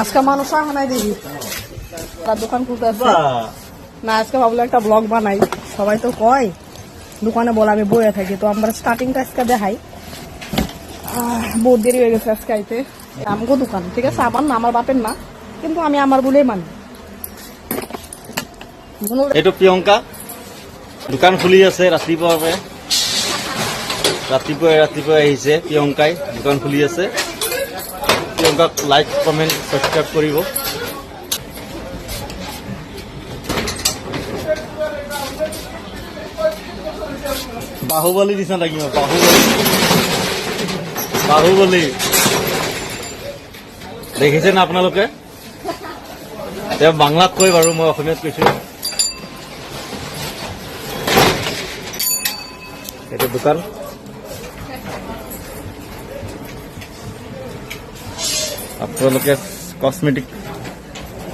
আজকে মানুষ আহানাই দিবি তার দোকান খুলতে আসছে না আজকে ভাবলো একটা ব্লগ বানাই। সবাই তো কয় দোকানে বলে আমি বইয়ে থাকি। তো আমরা স্টার্টিংটা আজকে দেখাই। বহুত দেরি হয়ে গেছে আজকে আইতে। আমগো দোকান ঠিক আছে? আমার না আমার বাপের না। কিন্তু আমি আমার বলেই মানি। এইটো প্ৰিয়ংকা। দোকান খুলি আছে ৰাতিপুৱাৰ পৰা ৰাতিপুৱাই ৰাতিপুৱাই আহিছে প্ৰিয়ংকাই। দোকান খুলি আছে। প্ৰিয়ংকাক লাইক কমেণ্ট ছাবস্ক্ৰাইব কৰিব। বাহুবলী নিচিনা লাগিব বাহুবলী। বাহুবলী। দেখিছে না আপোনালোকে? তেওঁ বাংলাত কয় বাৰু, মই অসমীয়াত কৈছোঁ। এটা দোকান। আপোনালোকে কসমেটিক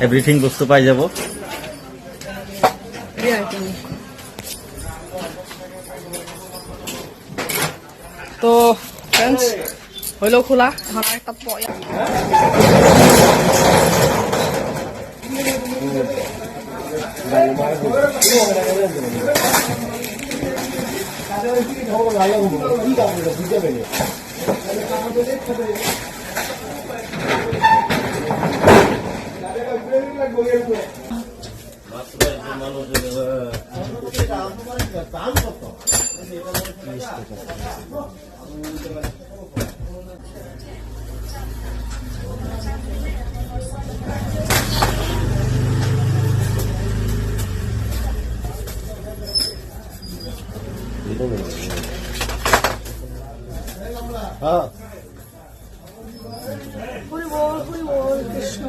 এভৰিথিং বস্তু পাই যাব। তো ফ্রেন্ডস হইল খোলা। এখন একটা পয়া হরি বল হরি বল কৃষ্ণ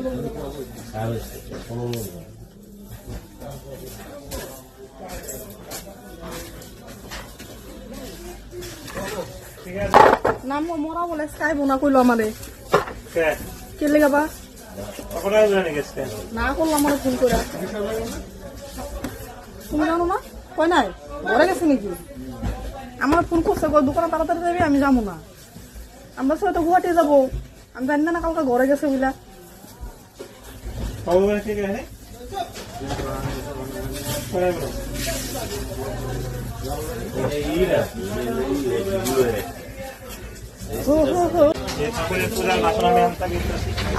নাম মরা বলে স্কাই বোনা কইলো আমারে কে? লেগে বা না করল আমার ফোন করে তুমি জানো না? কয় নাই? ঘরে গেছে নাকি? আমার ফোন করছে গো দোকানে তাড়াতাড়ি যাবি আমি যাব না আমরা সবাই তো গুয়াহাটি যাব। আমি জানি না কালকে ঘরে গেছে বুঝলা।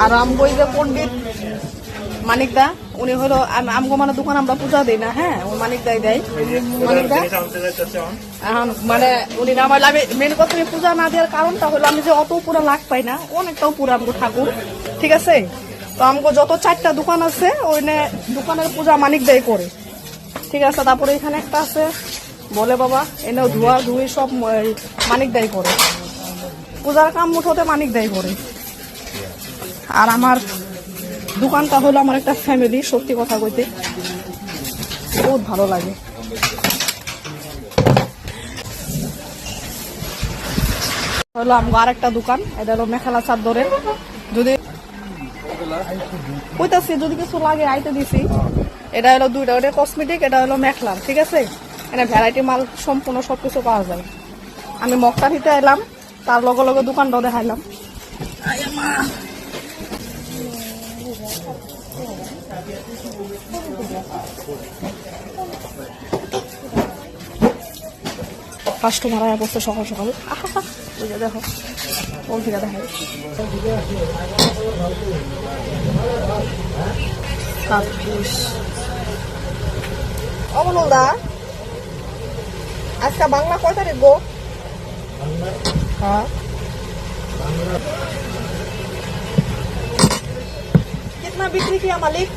আর আমগো যে পণ্ডিত। মানিক দা উনি হলো আম- আমগো মানে দোকান আমরা পূজা দিই না হ্যাঁ? ও মানিক দাই দেয়। মানিক দা? এখন? মানে উনি না আমার আমি মেন কথা পূজা না দেওয়ার কারণটা হলো আমি যে অত পুরা লাগ পাই না অনেকটাও পুরা আমগো ঠাকুর ঠিক আছে? তো আমগো যত চারটা দোকান আছে ওইনে দোকানের পূজা মানিক দাই করে ঠিক আছে? তারপরে এখানে একটা আছে বলে বাবা এনেও ধোয়া ধুই সব মানিক দাই করে। পূজার কাম মুঠোতে মানিক দাই করে। আর আমার দোকানটা হলো আমার একটা ফ্যামিলি সত্যি কথা কইতে। বহুত ভালো লাগে। হলো আমার আরেকটা দোকান, এটা হলো মেখেলা চাদরের। যদি কইতাছি, যদি কিছু লাগে আইতে দিছি। এটা হলো দুইটা, ওটা কসমেটিক এটা হলো মেখলার, ঠিক আছে? এখানে ভ্যারাইটি মাল সম্পূর্ণ সবকিছু পাওয়া যায়। আমি মক্কারিতে এলাম, তার লগে লগে দোকানটাও দেখাইলাম। কাস্টমার আয়া পড়ছে সকাল সকাল আহা, ওই যে দেখো কোন থেকে দেখাই কাপুস অমনুদা আজকে বাংলা কয় তারিখ গো হ্যাঁ कितना बिक्री किया मालिक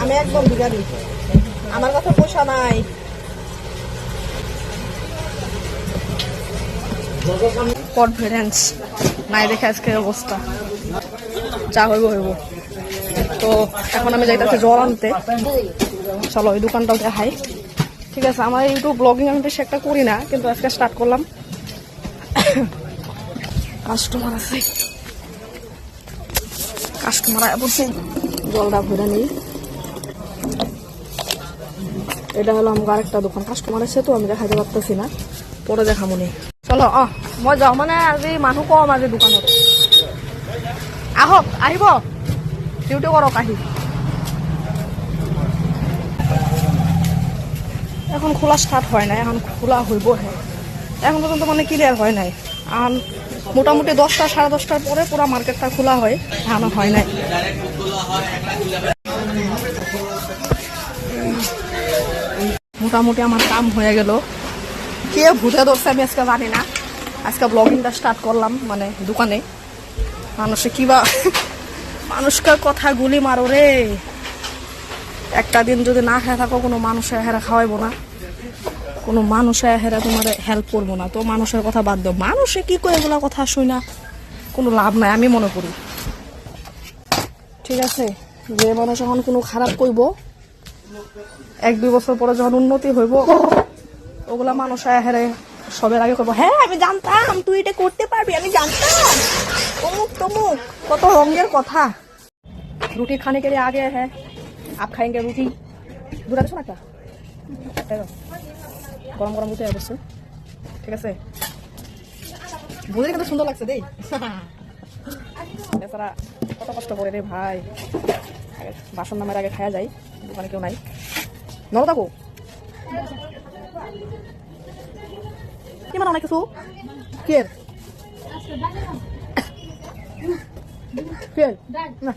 আমি একদম বিগারি আমার কাছে পয়সা নাই। কনফিডেন্স নাই দেখে আজকে অবস্থা। যা হইব হইব। তো এখন আমি যাইতেছি জল আনতে। চলো ওই দোকানটাও দেখাই ঠিক আছে, আমার ইউটিউব ব্লগিং আমি বেশি একটা করি না, কিন্তু আজকে স্টার্ট করলাম। কাস্টমার আছে। কাস্টমার বলছে জলটা ভরে নিই। এটা হলো আমার আরেকটা দোকান। কাস্টমার আছে আমি দেখাতে পারতেছি না। পরে দেখামনি চলো, আহ, মই যাওঁ। মানে আজি মানুহ কম আজি দোকানত। আহক, আহিব। ডিউটি কৰক, আহি। এখন খোলা স্টার্ট হয় নাই, এখন খোলা হইবহে এখন পর্যন্ত মানে ক্লিয়ার হয় নাই। এখন মোটামুটি দশটা, সাড়ে দশটার পরে পুরো মার্কেটটা খোলা হয়। এখন হয় নাই। মোটামুটি আমার কাম হয়ে গেল। কে ভূতে ধরছে আমি আজকে জানি না। আজকে ব্লগিংটা স্টার্ট করলাম মানে দোকানে। মানুষে কিবা, মানুষকে কথা গুলি মারো রে। একটা দিন যদি না খেয়ে থাকো, কোনো মানুষে হেরা খাওয়াইবো না। কোনো মানুষে হেরা তোমার হেল্প করব না। তো মানুষের কথা বাদ দাও। মানুষে কী করে এগুলো কথা শুই না? কোনো লাভ নাই, আমি মনে করি। ঠিক আছে? যে মানুষ এখন কোনো খারাপ কইব, এক, দুই বছর পরে যখন উন্নতি হইব, ওগুলা মানুষ হেরে সবের আগে করব হ্যাঁ আমি জানতাম, তুই এটা করতে পারবি, আমি জানতাম। অমুক তমুক, কত রঙের কথা। রুটি খানে আগে হ্যাঁ আপ খাएंगे রুটি। দূরা দেখো না গরম গরম রুটি অবশ্য ঠিক আছে? বুঝে কিন্তু সুন্দর লাগছে দেই। এছাড়া কত কষ্ট করে রে ভাই। বাসন নামের আগে খাওয়া যায় দোকানে কেউ নাই। নরম থাকো কি মানে অনেক কিছু কে না।